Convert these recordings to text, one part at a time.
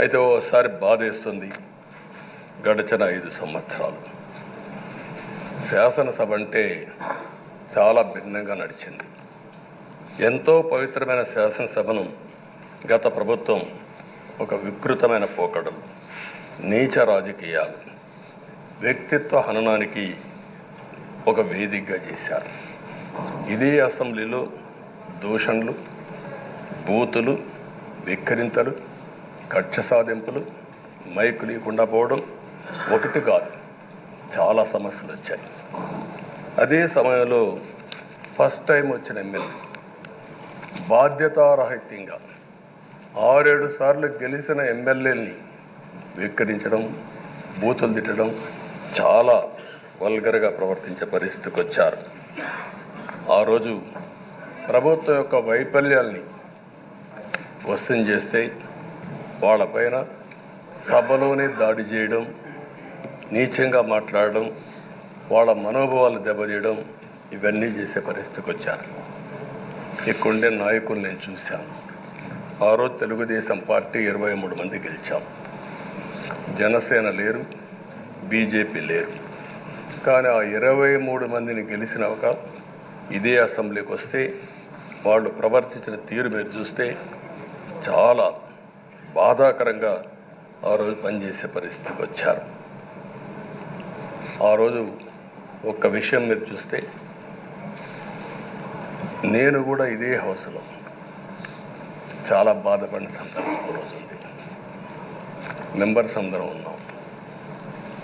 అయితే ఓసారి బాధేస్తుంది. గడిచిన ఐదు సంవత్సరాలు. శాసనసభ అంటే చాలా భిన్నంగా నడిచింది. ఎంతో పవిత్రమైన శాసనసభను గత ప్రభుత్వం ఒక వికృతమైన పోకడలు నీచ రాజకీయాలు వ్యక్తిత్వ హననానికి ఒక వేదికగా చేశారు. ఇదే అసెంబ్లీలో దూషణలు బూతులు విక్కరింతలు కక్ష సాధింపులు మైక్ లేకుండా పోవడం ఒకటి కాదు. చాలా సమస్యలు వచ్చాయి. అదే సమయంలో ఫస్ట్ టైం వచ్చిన ఎమ్మెల్యే బాధ్యతారహిత్యంగా ఆరేడు సార్లు గెలిచిన ఎమ్మెల్యేని వెక్కిరించడం బూతులు తిట్టడం చాలా వల్గర్గా ప్రవర్తించే పరిస్థితికి వచ్చారు. ఆ రోజు ప్రభుత్వం యొక్క వైఫల్యాల్ని క్వశ్చన్ చేస్తే వాళ్ళపైన సభలోనే దాడి చేయడం నీచంగా మాట్లాడడం వాళ్ళ మనోభావాలు దెబ్బతీయడం ఇవన్నీ చేసే పరిస్థితికి వచ్చారు. ఇక్కడుండే నాయకులు నేను చూశాను. ఆ రోజు తెలుగుదేశం పార్టీ ఇరవై మూడు మంది గెలిచాం. జనసేన లేరు బీజేపీ లేరు. కానీ ఆ ఇరవై మూడు మందిని గెలిచిన ఒక ఇదే అసెంబ్లీకి వస్తే వాళ్ళు ప్రవర్తించిన తీరు మీరు చూస్తే చాలా బాధాకరంగా ఆ రోజు పనిచేసే పరిస్థితికి వచ్చారు. ఆ రోజు ఒక్క విషయం మీరు చూస్తే నేను కూడా ఇదే హౌస్లో చాలా బాధపడిన సందర్భం రోజు ఉంది. మెంబర్స్ అందరం ఉన్నాం.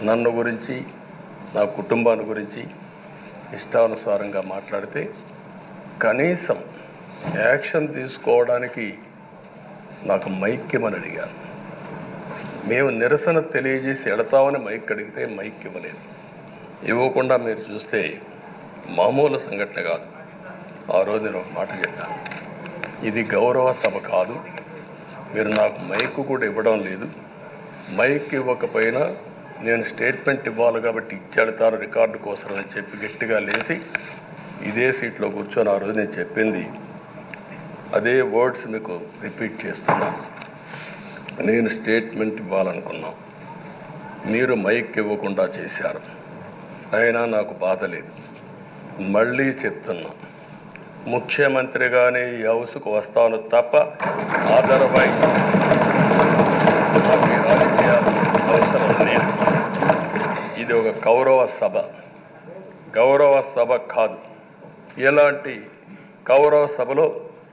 నన్ను గురించి నా కుటుంబాన్ని గురించి ఇష్టానుసారంగా మాట్లాడితే కనీసం యాక్షన్ తీసుకోవడానికి నాకు మైక్ ఇవ్వమని అడిగాను మేము నిరసన తెలియజేసి ఎడతామని మైక్ అడిగితే మైక్ ఇవ్వలేదు ఇవ్వకుండా మీరు చూస్తే మామూలు సంఘటన కాదు. ఆ రోజు నేను ఒక మాట చెప్పాను. ఇది గౌరవ సభ కాదు. మీరు నాకు మైక్ కూడా ఇవ్వడం లేదు. మైక్ ఇవ్వకపోయినా నేను స్టేట్మెంట్ ఇవ్వాలి కాబట్టి ఇచ్చెడతాను రికార్డు కోసం అని చెప్పి గట్టిగా లేచి ఇదే సీట్లో కూర్చొని ఆ రోజు నేను చెప్పింది అదే వర్డ్స్ మీకు రిపీట్ చేస్తున్నాను. నేను స్టేట్మెంట్ ఇవ్వాలనుకున్నాం. మీరు మైక్ ఇవ్వకుండా చేశారు. అయినా నాకు బాధ లేదు. మళ్ళీ చెప్తున్నా. ముఖ్యమంత్రిగానే ఈ హౌస్కు వస్తాను తప్ప అదర్వైజ్ రాజకీయాలు అవసరం లేదు. ఇది ఒక గౌరవ సభ. గౌరవ సభ కాదు. ఇలాంటి గౌరవ సభలో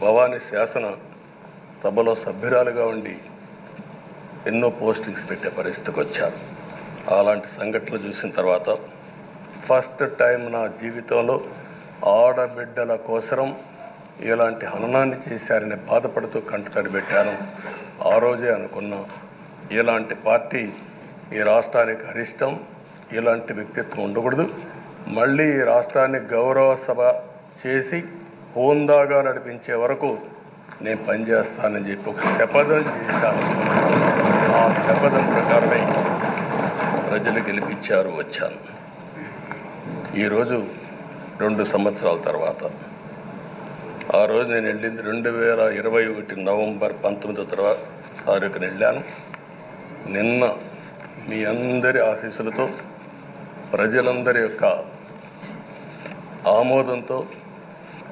భవానీ శాసన సభలో సభ్యురాలుగా ఉండి ఎన్నో పోస్టింగ్స్ పెట్టే పరిస్థితికి వచ్చారు. అలాంటి సంఘటనలు చూసిన తర్వాత ఫస్ట్ టైం నా జీవితంలో ఆడబిడ్డల కోసరం ఇలాంటి హననాన్ని చేశారని బాధపడుతూ కంటతడి పెట్టాను. ఆ రోజే అనుకున్నా ఇలాంటి పార్టీ ఈ రాష్ట్రానికి అరిష్టం ఇలాంటి వ్యక్తిత్వం ఉండకూడదు. మళ్ళీ ఈ రాష్ట్రాన్ని గౌరవ సభ చేసి హోందాగా నడిపించే వరకు నేను పనిచేస్తానని చెప్పి ఒక శపథం చేశాను. ఆ శపథం ప్రకారమే ప్రజలు గెలిపించారు వచ్చాను. ఈరోజు రెండు సంవత్సరాల తర్వాత. ఆ రోజు నేను వెళ్ళింది రెండు వేల ఇరవై ఒకటి నవంబర్ పంతొమ్మిదో తర్వాత తారీఖున వెళ్ళాను. నిన్న మీ అందరి ఆశీస్సులతో ప్రజలందరి యొక్క ఆమోదంతో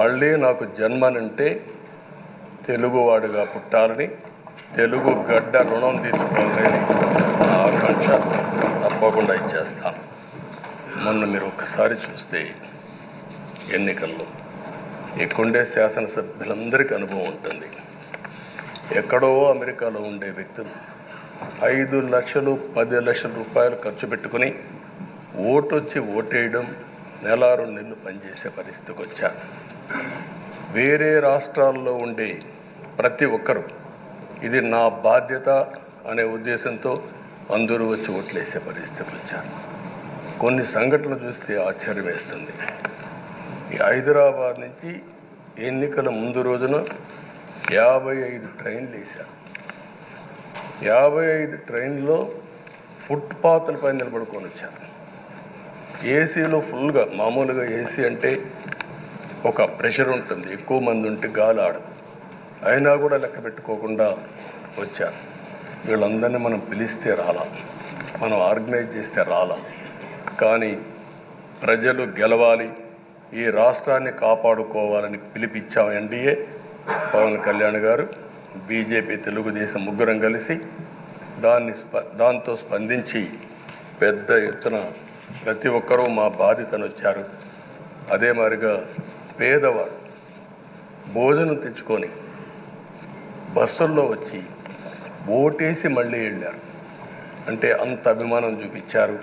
మళ్ళీ నాకు జన్మనంటే తెలుగువాడుగా పుట్టాలని తెలుగు గడ్డ రుణం తీసుకోవాలని నా ఆకాంక్ష తప్పకుండా ఇచ్చేస్తాను. మొన్న మీరు ఒక్కసారి చూస్తే ఎన్నికల్లో ఎక్కుండే శాసనసభ్యులందరికీ అనుభవం ఉంటుంది. ఎక్కడో అమెరికాలో ఉండే వ్యక్తులు ఐదు లక్షలు పది లక్షల రూపాయలు ఖర్చు పెట్టుకుని ఓటు వచ్చి ఓటేయడం నెల రెండు నెలలు పనిచేసే పరిస్థితికి వచ్చా. వేరే రాష్ట్రాల్లో ఉండే ప్రతి ఒక్కరూ ఇది నా బాధ్యత అనే ఉద్దేశంతో అందరూ వచ్చి ఓట్లేసే పరిస్థితికి వచ్చారు. కొన్ని సంఘటనలు చూస్తే ఆశ్చర్యం వేస్తుంది. ఈ హైదరాబాద్ నుంచి ఎన్నికల ముందు రోజున యాభై ఐదు ట్రైన్లు వేశారు. యాభై ఐదు ట్రైన్లో ఫుట్పాత్లపై నిలబడుకొని వచ్చారు. ఏసీలో ఫుల్గా మామూలుగా ఏసీ అంటే ఒక ప్రెషర్ ఉంటుంది. ఎక్కువ మంది ఉంటే గాలి ఆడదు. అయినా కూడా లెక్క పెట్టుకోకుండా వచ్చారు వీళ్ళందరినీ మనం పిలిస్తే రాలా. మనం ఆర్గనైజ్ చేస్తే రాలా. కానీ ప్రజలు గెలవాలి. ఈ రాష్ట్రాన్ని కాపాడుకోవాలని పిలిపించాం ఎన్డీఏ పవన్ కళ్యాణ్ గారు బీజేపీ తెలుగుదేశం ముగ్గురం కలిసి దాన్ని స్ప దాంతో స్పందించి పెద్ద ఎత్తున ప్రతి ఒక్కరూ మా బాధితను వచ్చారు అదే మాదిరిగా పేదవాడు భోజనం తెచ్చుకొని బస్సుల్లో వచ్చి ఓటేసి మళ్ళీ వెళ్ళారు. అంటే అంత అభిమానం చూపించారు.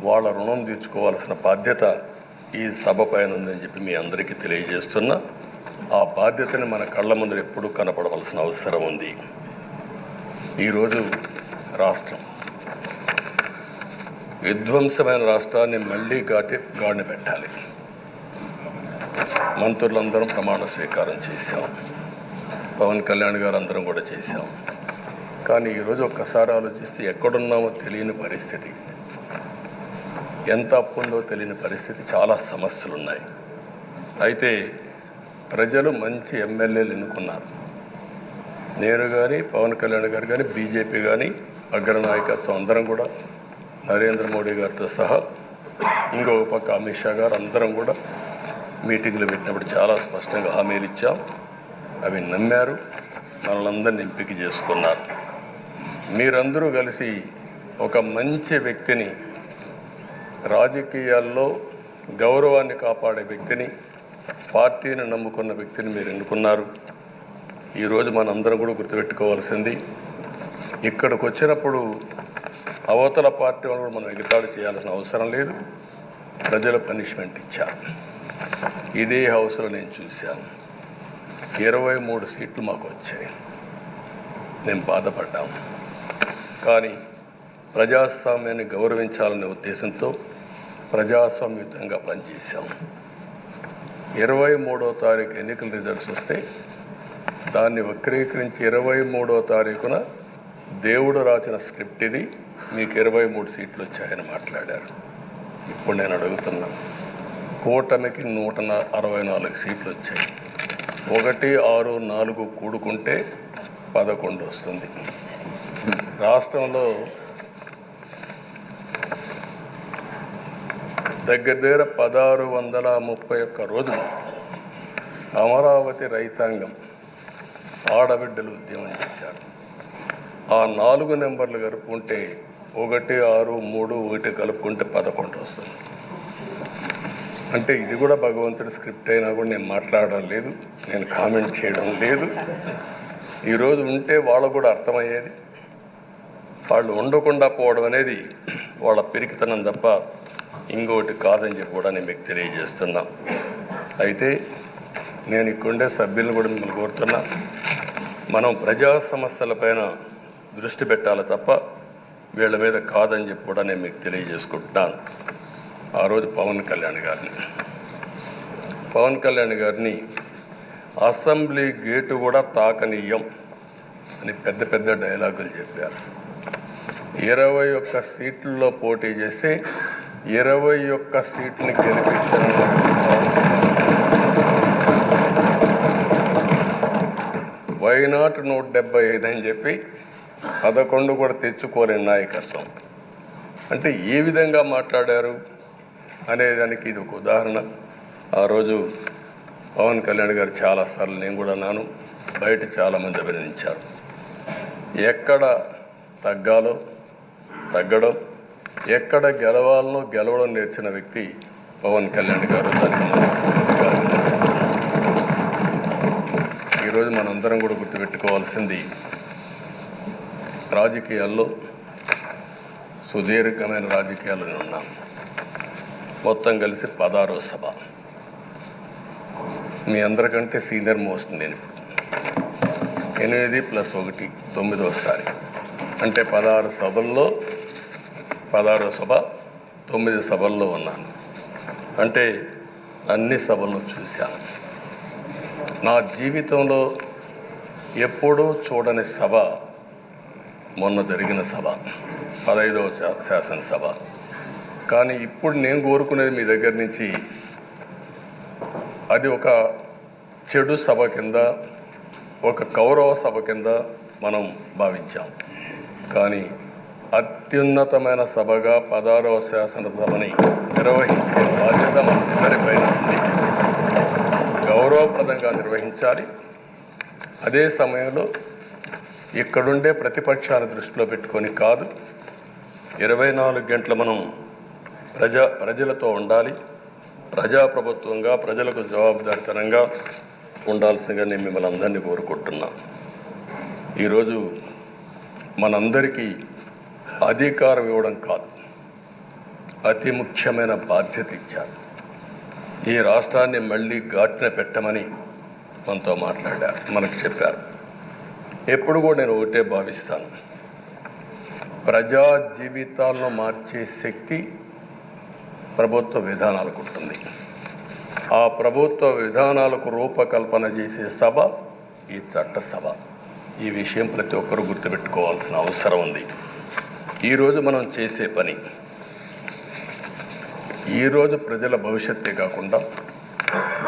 వాళ్ళ రుణం తీర్చుకోవాల్సిన బాధ్యత ఈ సభ పైన ఉందని చెప్పి మీ అందరికీ తెలియజేస్తున్నా. ఆ బాధ్యతని మన కళ్ళ ముందర ఎప్పుడూ కనపడవలసిన అవసరం ఉంది. ఈరోజు రాష్ట్రం విధ్వంసమైన రాష్ట్రాన్ని మళ్ళీ ఘాటి గాడిని పెట్టాలి. మంత్రులందరం ప్రమాణ స్వీకారం చేశాం. పవన్ కళ్యాణ్ గారు అందరం కూడా చేశాం. కానీ ఈరోజు ఒక్కసారి ఆలోచిస్తే ఎక్కడున్నామో తెలియని పరిస్థితి. ఎంత అప్పు ఉందో తెలియని పరిస్థితి చాలా సమస్యలు ఉన్నాయి అయితే ప్రజలు మంచి ఎమ్మెల్యేలు ఎన్నుకున్నారు. నేను కానీ పవన్ కళ్యాణ్ గారు కానీ బీజేపీ కానీ అగ్రనాయకత్వం అందరం కూడా నరేంద్ర మోడీ గారితో సహా ఇంకొక పక్క అమిత్ షా గారు అందరం కూడా మీటింగ్లు పెట్టినప్పుడు చాలా స్పష్టంగా హామీలు ఇచ్చాం. అవి నమ్మారు. మనలందరిని ఎంపిక చేసుకున్నారు. మీరందరూ కలిసి ఒక మంచి వ్యక్తిని రాజకీయాల్లో గౌరవాన్ని కాపాడే వ్యక్తిని పార్టీని నమ్ముకున్న వ్యక్తిని మీరు ఎన్నుకున్నారు. ఈరోజు మనందరం కూడా గుర్తుపెట్టుకోవాల్సింది ఇక్కడికి వచ్చినప్పుడు అవతల పార్టీ వాళ్ళు కూడా మనం ఎగతాడు చేయాల్సిన అవసరం లేదు. ప్రజలు పనిష్మెంట్ ఇచ్చారు. ఇదే హౌస్లో నేను చూశాను. ఇరవై మూడు సీట్లు మాకు వచ్చాయి. మేము బాధపడ్డాము. కానీ ప్రజాస్వామ్యాన్ని గౌరవించాలనే ఉద్దేశంతో ప్రజాస్వామ్యుతంగా పనిచేశాం. ఇరవై మూడో తారీఖు ఎన్నికల రిజల్ట్స్ వస్తే దాన్ని వక్రీకరించి ఇరవై మూడో తారీఖున దేవుడు రాసిన స్క్రిప్ట్ ఇది. మీకు ఇరవై మూడు సీట్లు వచ్చాయని మాట్లాడారు. ఇప్పుడు నేను అడుగుతున్నా కూటమికి నూట అరవై నాలుగు సీట్లు వచ్చాయి. ఒకటి ఆరు నాలుగు కూడుకుంటే పదకొండు వస్తుంది. రాష్ట్రంలో దగ్గర దగ్గర పదహారు వందల ముప్పై ఒక్క రోజులు అమరావతి రైతాంగం ఆడబిడ్డలు ఉద్యమం చేశారు. ఆ నాలుగు నెంబర్లు కలుపుకుంటే ఒకటి ఆరు మూడు ఒకటి కలుపుకుంటే పదకొండు వస్తుంది. అంటే ఇది కూడా భగవంతుడి స్క్రిప్ట్ అయినా కూడా నేను మాట్లాడడం లేదు నేను కామెంట్ చేయడం లేదు. ఈరోజు ఉంటే వాళ్ళకు కూడా అర్థమయ్యేది. వాళ్ళు ఉండకుండా పోవడం అనేది వాళ్ళ పెరిగితనం తప్ప ఇంకోటి కాదని చెప్పి కూడా నేను మీకు తెలియజేస్తున్నా. అయితే నేను ఇక్కడుండే సభ్యులను కూడా మిమ్మల్ని కోరుతున్నా. మనం ప్రజా సమస్యలపైన దృష్టి పెట్టాలి తప్ప వీళ్ళ మీద కాదని చెప్పి కూడా నేను మీకు తెలియజేసుకుంటున్నాను. ఆ రోజు పవన్ కళ్యాణ్ గారిని. పవన్ కళ్యాణ్ గారిని అసెంబ్లీ గేటు కూడా తాకనీయం అని పెద్ద పెద్ద డైలాగులు చెప్పారు. ఇరవై ఒక్క సీట్లలో పోటీ చేసి ఇరవై ఒక్క సీట్ని గెలిపించారు వైనాట్ నూట డెబ్బై ఐదు అని చెప్పి పదకొండు కూడా తెచ్చుకోలేని నాయకత్వం అంటే ఏ విధంగా మాట్లాడారు అనేదానికి ఇది ఒక ఉదాహరణ. ఆ రోజు పవన్ కళ్యాణ్ గారు చాలాసార్లు నేను కూడా నాను బయట చాలామంది అభినందించారు. ఎక్కడ తగ్గాలో తగ్గడం ఎక్కడ గెలవాలనో గెలవడం నేర్చిన వ్యక్తి పవన్ కళ్యాణ్ గారు దానికి ఈరోజు మనందరం కూడా గుర్తుపెట్టుకోవాల్సింది రాజకీయాల్లో సుదీర్ఘమైన రాజకీయాల్లో ఉన్నాం ఉన్నాను. మొత్తం కలిసి పదారో సభ. మీ అందరికంటే సీనియర్ మోస్ట్ నేను ఇప్పుడు. ఎనిమిది ప్లస్ ఒకటి తొమ్మిదోసారి అంటే పదహారు సభల్లో పదహారో సభ తొమ్మిది సభల్లో ఉన్నాను. అంటే అన్ని సభలను చూశాను. నా జీవితంలో ఎప్పుడూ చూడని సభ మొన్న జరిగిన సభ పదహైదవ శా- శాసనసభ. కానీ ఇప్పుడు నేను కోరుకునేది మీ దగ్గర నుంచి అది ఒక చెడు సభ కింద ఒక కౌరవ సభ కింద మనం భావించాం. కానీ అత్యున్నతమైన సభగా పదహారవ శాసనసభని నిర్వహించే బాధ్యత మనందరిపైన ఉంది. గౌరవప్రదంగా నిర్వహించాలి. అదే సమయంలో ఇక్కడుండే ప్రతిపక్షాల దృష్టిలో పెట్టుకొని కాదు ఇరవై నాలుగు గంటలు మనం ప్రజా ప్రజలతో ఉండాలి. ప్రజాప్రభుత్వంగా ప్రజలకు జవాబుదారితనంగా ఉండాల్సిందిగా నేను మిమ్మల్ని అందరినీ కోరుకుంటున్నా. ఈరోజు మనందరికీ అధికారం ఇవ్వడం కాదు అతి ముఖ్యమైన బాధ్యత ఇచ్చారు. ఈ రాష్ట్రాన్ని మళ్ళీ ఘాటున పెట్టమని మనతో మాట్లాడారు మనకు చెప్పారు. ఎప్పుడు కూడా నేను ఒకటే భావిస్తాను. ప్రజా జీవితాలను మార్చే శక్తి ప్రభుత్వ విధానాలకు ఉంటుంది. ఆ ప్రభుత్వ విధానాలకు రూపకల్పన చేసే సభ ఈ చట్టసభ ఈ విషయం ప్రతి ఒక్కరూ గుర్తుపెట్టుకోవాల్సిన అవసరం ఉంది. ఈరోజు మనం చేసే పని ఈరోజు ప్రజల భవిష్యత్తే కాకుండా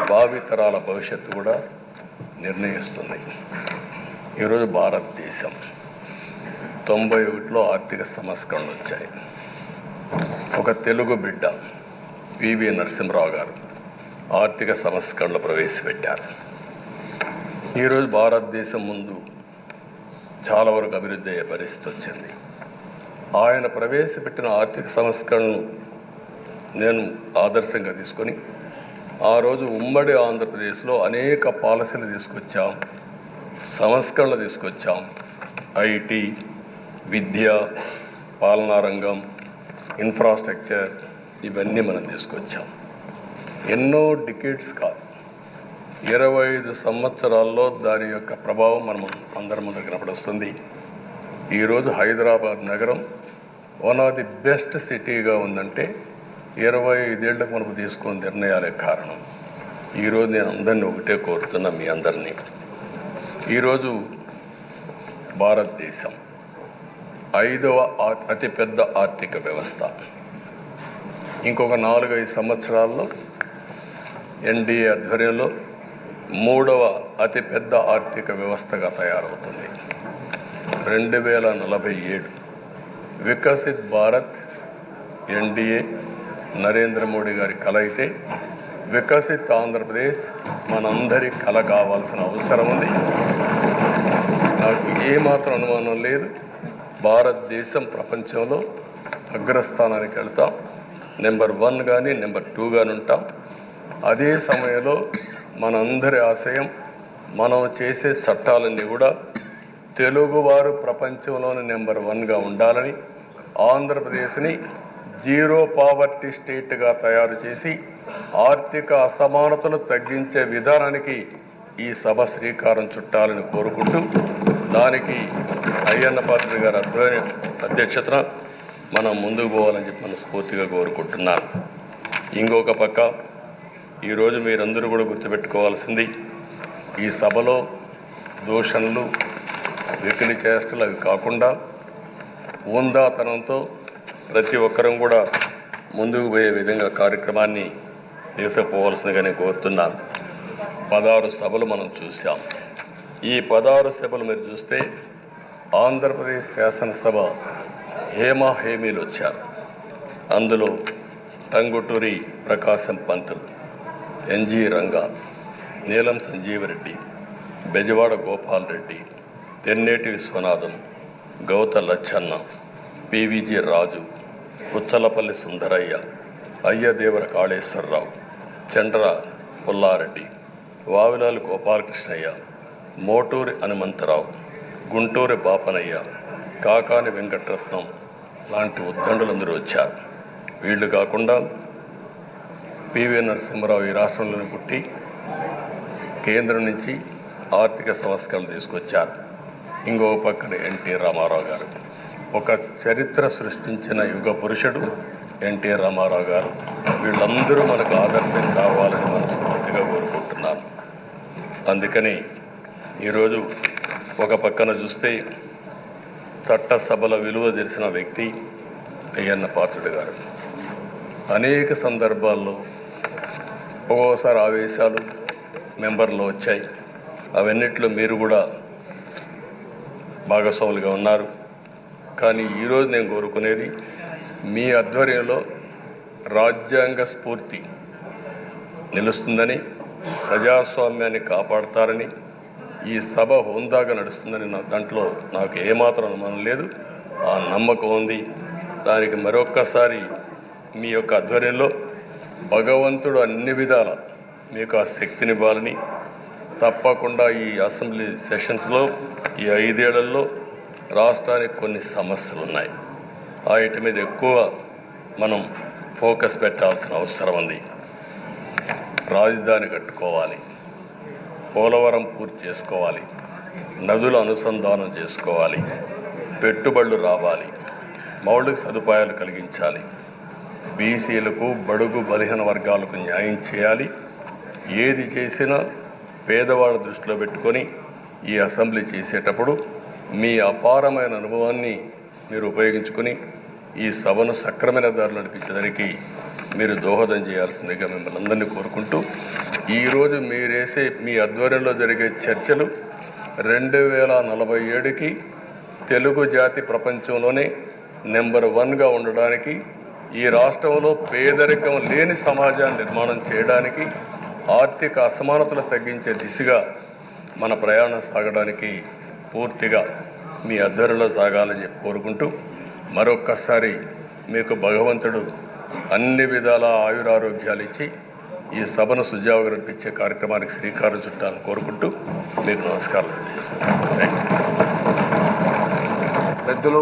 భావితరాల భవిష్యత్తు కూడా నిర్ణయిస్తుంది. ఈరోజు భారతదేశం. తొంభై ఒకటిలో ఆర్థిక సంస్కరణలు వచ్చాయి. ఒక తెలుగు బిడ్డ వివి నరసింహరావు గారు ఆర్థిక సంస్కరణలు ప్రవేశపెట్టారు. ఈరోజు భారతదేశం ముందు చాలా వరకు అభివృద్ధి అయ్యే పరిస్థితి వచ్చింది. ఆయన ప్రవేశపెట్టిన ఆర్థిక సంస్కరణను నేను ఆదర్శంగా తీసుకొని ఆ రోజు ఉమ్మడి ఆంధ్రప్రదేశ్లో అనేక పాలసీలు తీసుకొచ్చాం. సంస్కరణలు తీసుకొచ్చాం. ఐటీ విద్య పాలనా రంగం ఇన్ఫ్రాస్ట్రక్చర్ ఇవన్నీ మనం తీసుకొచ్చాం. ఎన్నో డికేట్స్ కాదు. ఇరవై ఐదు సంవత్సరాల్లో దాని యొక్క ప్రభావం మనం అందరి ముందు కనపడుస్తుంది. ఈరోజు హైదరాబాద్ నగరం వన్ ఆఫ్ ది బెస్ట్ సిటీగా ఉందంటే ఇరవై ఐదేళ్ళకు మనకు తీసుకున్న నిర్ణయాలే కారణం. ఈరోజు నేను అందరినీ ఒకటే కోరుతున్నా మీ అందరినీ. ఈరోజు భారతదేశం ఐదవ అతిపెద్ద ఆర్థిక వ్యవస్థ. ఇంకొక నాలుగైదు సంవత్సరాల్లో ఎన్డీఏ ఆధ్వర్యంలో మూడవ అతిపెద్ద ఆర్థిక వ్యవస్థగా తయారవుతుంది. రెండు వేల నలభై ఏడు వికసిత్ భారత్ ఎన్డీఏ నరేంద్ర మోడీ గారి కళ అయితే వికసిత్ ఆంధ్రప్రదేశ్ మనందరి కల కావాల్సిన అవసరం ఉంది. నాకు ఏమాత్రం అనుమానం లేదు. భారతదేశం ప్రపంచంలో అగ్రస్థానానికి వెళ్తాం. నెంబర్ వన్ కానీ నెంబర్ టూ కానీ ఉంటాం. అదే సమయంలో మనందరి ఆశయం మనం చేసే చట్టాలన్నీ కూడా తెలుగువారు ప్రపంచంలోని నెంబర్ వన్గా ఉండాలని ఆంధ్రప్రదేశ్ని జీరో పావర్టీ స్టేట్గా తయారు చేసి ఆర్థిక అసమానతలు తగ్గించే విధానానికి ఈ సభ శ్రీకారం చుట్టాలని కోరుకుంటూ దానికి అయ్యన్న పాత్ర గారి అధ్వర్యం అధ్యక్షతన మనం ముందుకు పోవాలని చెప్పి మనస్ఫూర్తిగా కోరుకుంటున్నాను. ఇంకొక పక్క ఈరోజు మీరందరూ కూడా గుర్తుపెట్టుకోవాల్సింది ఈ సభలో దూషణలు వికిలి చేష్టలు అవి కాకుండా ఉందాతనంతో ప్రతి ఒక్కరం కూడా ముందుకు పోయే విధంగా కార్యక్రమాన్ని తీసుకుపోవాల్సిందిగా నేను కోరుతున్నాను. పదహారు సభలు మనం చూసాం ఈ పదహారు సభలు మీరు చూస్తే ఆంధ్రప్రదేశ్ శాసనసభ హేమా హేమీలు వచ్చారు. అందులో Tanguturi Prakasam Pantulu N G Ranga Neelam Sanjeeva Reddy Bezawada Gopal Reddy Tenneti Viswanatham Gouthu Latchanna P V G Raju Puchalapalli Sundarayya Ayyadevara Kaleswara Rao Chandra Pulla Reddy Vavilala Gopalakrishnayya Moturi Hanumantha Rao Gunturi Bapanayya Kakani Venkataratnam లాంటి ఉద్దండులందరూ వచ్చారు. వీళ్ళు కాకుండా PV Narasimharao ఈ రాష్ట్రంలోనే పుట్టి కేంద్రం నుంచి ఆర్థిక సంస్కరణలు తీసుకొచ్చారు. ఇంకో పక్కన ఎన్టీ రామారావు గారు. ఒక చరిత్ర సృష్టించిన యుగ పురుషుడు ఎన్టీ రామారావు గారు. వీళ్ళందరూ మనకు ఆదర్శం కావాలని మనస్ఫూర్తిగా కోరుకుంటున్నారు. అందుకని ఈరోజు ఒక పక్కన చూస్తే చట్టసభల విలువ తెలిసిన వ్యక్తి అయ్యన్న పాత్రుడు గారు. అనేక సందర్భాల్లో ఒక్కోసారి ఆవేశాలు మెంబర్లు వచ్చాయి. అవన్నిట్లో మీరు కూడా భాగస్వాములుగా ఉన్నారు. కానీ ఈరోజు నేను కోరుకునేది మీ ఆధ్వర్యంలో రాజ్యాంగ స్ఫూర్తి నిలుస్తుందని ప్రజాస్వామ్యాన్ని కాపాడతారని ఈ సభ హోందాగా నడుస్తుందని నా దాంట్లో నాకు ఏమాత్రం అనుమానం లేదు. ఆ నమ్మకం ఉంది. దానికి మరొక్కసారి మీ యొక్క ఆధ్వర్యంలో భగవంతుడు అన్ని విధాల మీకు ఆ శక్తినివ్వాలని తప్పకుండా ఈ అసెంబ్లీ సెషన్స్లో ఈ ఐదేళ్ళలో రాష్ట్రానికి కొన్ని సమస్యలు ఉన్నాయి వాటి మీద ఎక్కువ మనం ఫోకస్ పెట్టాల్సిన అవసరం ఉంది. రాజధాని కట్టుకోవాలి. పోలవరం పూర్తి చేసుకోవాలి. నదుల అనుసంధానం చేసుకోవాలి. పెట్టుబడులు రావాలి. మౌలిక సదుపాయాలు కలిగించాలి. బీసీలకు బడుగు బలహీన వర్గాలకు న్యాయం చేయాలి. ఏది చేసినా పేదవాళ్ళ దృష్టిలో పెట్టుకొని ఈ అసెంబ్లీ చేసేటప్పుడు మీ అపారమైన అనుభవాన్ని మీరు ఉపయోగించుకొని ఈ సభను సక్రమైన దారిలో నడిపించడానికి మీరు దోహదం చేయాల్సిందిగా మిమ్మల్ని అందరినీ కోరుకుంటూ ఈరోజు మీరేసే మీ ఆధ్వర్యంలో జరిగే చర్చలు రెండు వేల నలభై ఏడుకి తెలుగు జాతి ప్రపంచంలోనే నెంబర్ వన్గా ఉండడానికి ఈ రాష్ట్రంలో పేదరికం లేని సమాజాన్ని నిర్మాణం చేయడానికి ఆర్థిక అసమానతలు తగ్గించే దిశగా మన ప్రయాణం సాగడానికి పూర్తిగా మీ అధ్వర్యంలో సాగాలని చెప్పి కోరుకుంటూ మరొక్కసారి మీకు భగవంతుడు అన్ని విధాల ఆయురారోగ్యాలు ఇచ్చి ఈ సభను సుజావుగా నడిపించే కార్యక్రమానికి శ్రీకారం చుట్టాలని కోరుకుంటూ మీకు నమస్కారం పెద్దలు